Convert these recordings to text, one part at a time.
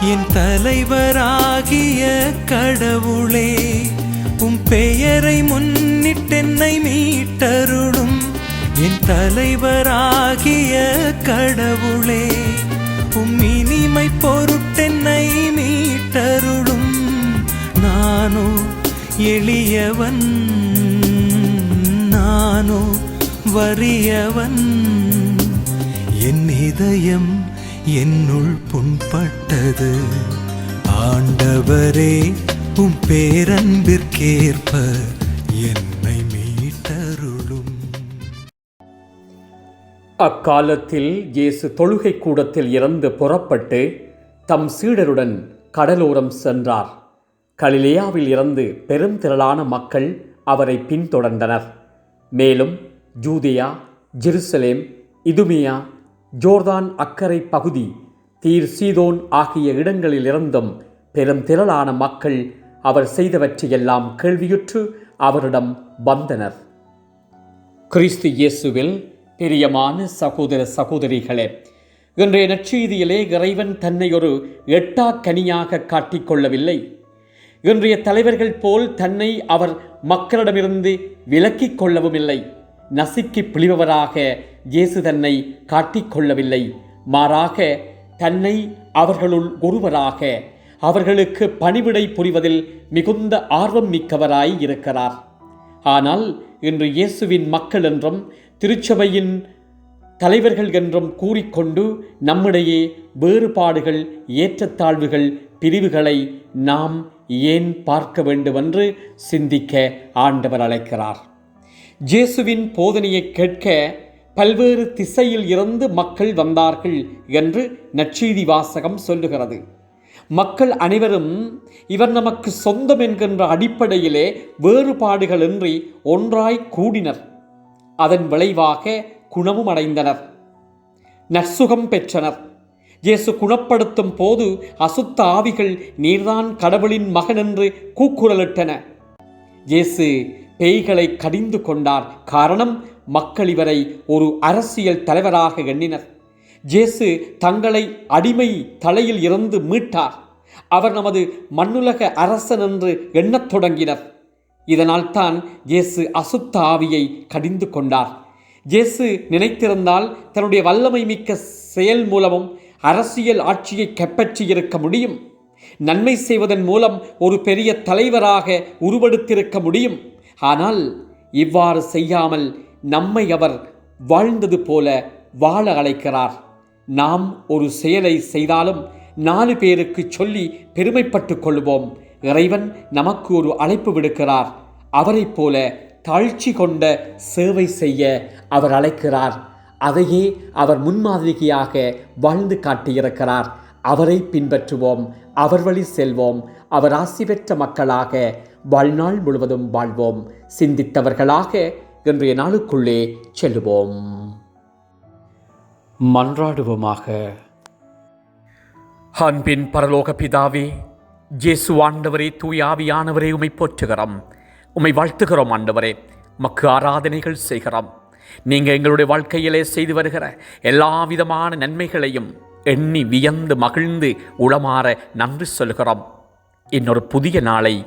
என் தலைவராகிய கடவுளே உம் பெயரை முன்னிட்டென்னை மீட்டருளும். என் தலைவராகிய கடவுளே உம் இனிமை பொருட்டென்னை மீட்டருளும். நானோ எளியவன் நானோ வறியவன். என் இதயம் என்னுள் புண்பட்டது. ஆண்டவரே உம் பேரன்பிற்கேற்ப என்னை மீட்டருளும். அக்காலத்தில் இயேசு தொழுகை கூடத்தில் இறந்து புறப்பட்டு தம் சீடருடன் கடலோரம் சென்றார். கலிலேயாவில் இருந்து பெருந்திரளான மக்கள் அவரை பின்தொடர்ந்தனர். மேலும் ஜூதியா ஜெருசலேம் இதுமியா ஜோர்தான் அக்கரை பகுதி தீர் சீதோன் ஆகிய இடங்களிலிருந்தும் பெரும் திரளான மக்கள் அவர் செய்தவற்றையெல்லாம் கேள்வியுற்று அவரிடம் வந்தனர். கிறிஸ்து இயேசுவில் பிரியமான சகோதர சகோதரிகளே இன்றைய நற்செய்தியிலே இறைவன் தன்னை ஒரு எட்டா கனியாக காட்டிக்கொள்ளவில்லை இன்றைய தலைவர்கள் போல் தன்னை அவர் மக்களிடமிருந்து விலக்கிக் கொள்ளவும் இல்லை நசுக்கி பிழிபவராக இயேசு தன்னை காட்டிக்கொள்ளவில்லை. மாறாக தன்னை அவர்களுள் ஒருவராக அவர்களுக்கு பணிவிடை புரிவதில் மிகுந்த ஆர்வம் மிக்கவராய் இருக்கிறார். ஆனால் இன்று இயேசுவின் மக்கள் என்றும் திருச்சபையின் தலைவர்கள் என்றும் கூறிக்கொண்டு நம்மிடையே வேறுபாடுகள் ஏற்றத்தாழ்வுகள் பிரிவுகளை நாம் ஏன் பார்க்க வேண்டுமென்று சிந்திக்க ஆண்டவர் அழைக்கிறார். இயேசுவின் போதனையை கேட்க பல்வேறு திசையில் இருந்து மக்கள் வந்தார்கள் என்று நற்செய்தி வாசகம் சொல்லுகிறது. மக்கள் அனைவரும் இவர் நமக்கு சொந்தம் என்கின்ற அடிப்படையிலே வேறுபாடுகளின்றி ஒன்றாய் கூடினர். அதன் விளைவாக குணமும் அடைந்தனர். நற்சுகம் பெற்றனர். இயேசு குணப்படுத்தும் போது அசுத்த ஆவிகள் நீர்தான் கடவுளின் மகன் என்று கூக்குரலிட்டன. இயேசு பேய்களை கடிந்து கொண்டார். காரணம் மக்கள் இவரை ஒரு அரசியல் தலைவராக எண்ணினர். ஜேசு தங்களை அடிமை தலையில் இருந்து மீட்டார். அவர் நமது மண்ணுலக அரசன் என்று எண்ணத் தொடங்கினர். இதனால் தான் இயேசு அசுத்த ஆவியை கடிந்து கொண்டார். ஜேசு நினைத்திருந்தால் தன்னுடைய வல்லமை மிக்க செயல் மூலமும் அரசியல் ஆட்சியை கைப்பற்றியிருக்க முடியும். நன்மை செய்வதன் மூலம் ஒரு பெரிய தலைவராக உருவெடுத்திருக்க முடியும். ஆனால் இவ்வாறு செய்யாமல் நம்மை அவர் வாழ்ந்தது போல வாழ அழைக்கிறார். நாம் ஒரு செயலை செய்தாலும் நாலு பேருக்கு சொல்லி பெருமைப்பட்டு கொள்வோம். இறைவன் நமக்கு ஒரு அழைப்பு விடுக்கிறார். அவரைப் போல தாழ்ச்சி கொண்ட சேவை செய்ய அவர் அழைக்கிறார். அதையே அவர் முன்மாதிரியாக வாழ்ந்து காட்டியிருக்கிறார். அவரை பின்பற்றுவோம். அவர் வழி செல்வோம். அவர் ஆசி பெற்ற மக்களாக வாழ்நாள் முழுவதும் வாழ்வோம். சிந்தித்தவர்களாக இன்றைய நாளுக்குள்ளே செல்லுவோம். மன்றாடுவோமாக. அன்பின் பரலோக பிதாவே ஜேசு ஆண்டவரே தூயாவியானவரே உமை போற்றுகிறோம். உமை வாழ்த்துகிறோம் ஆண்டவரே. மக்கு ஆராதனைகள் செய்கிறோம். நீங்கள் எங்களுடைய வாழ்க்கையிலே செய்து வருகிற எல்லா விதமான நன்மைகளையும் எண்ணி வியந்து மகிழ்ந்து உளமாற நன்றி சொல்கிறோம் இன்னொரு புதிய நாளை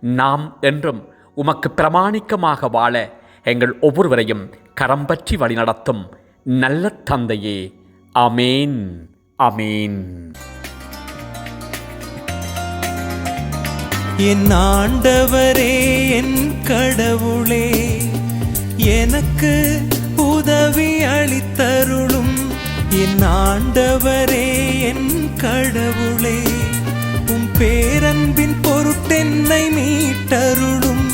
நாம் என்றும் உமக்கு பிரமாணிக்கமாக வாழ எங்கள் ஒவ்வொருவரையும் கரம் பற்றி வழிநடத்தும் நல்ல தந்தையே. அமேன் அமேன் என் ஆண்டவரே என் கடவுளே எனக்கு உதவி அளித்தருளும். என் ஆண்டவரே என் கடவுளே உம் பேரன்பின் என்னை மீட்டருளும்.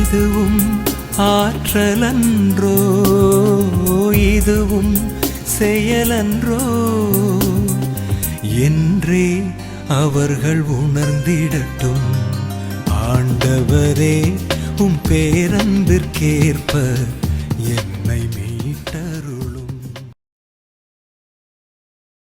இதுவும் ஆற்றலன்றோ? இதுவும் செயலன்றோ? என்றே அவர்கள் உணர்ந்திடட்டும். ஆண்டவரே உம் பேரன்பிற்கேற்ப என்னை மீட்டரு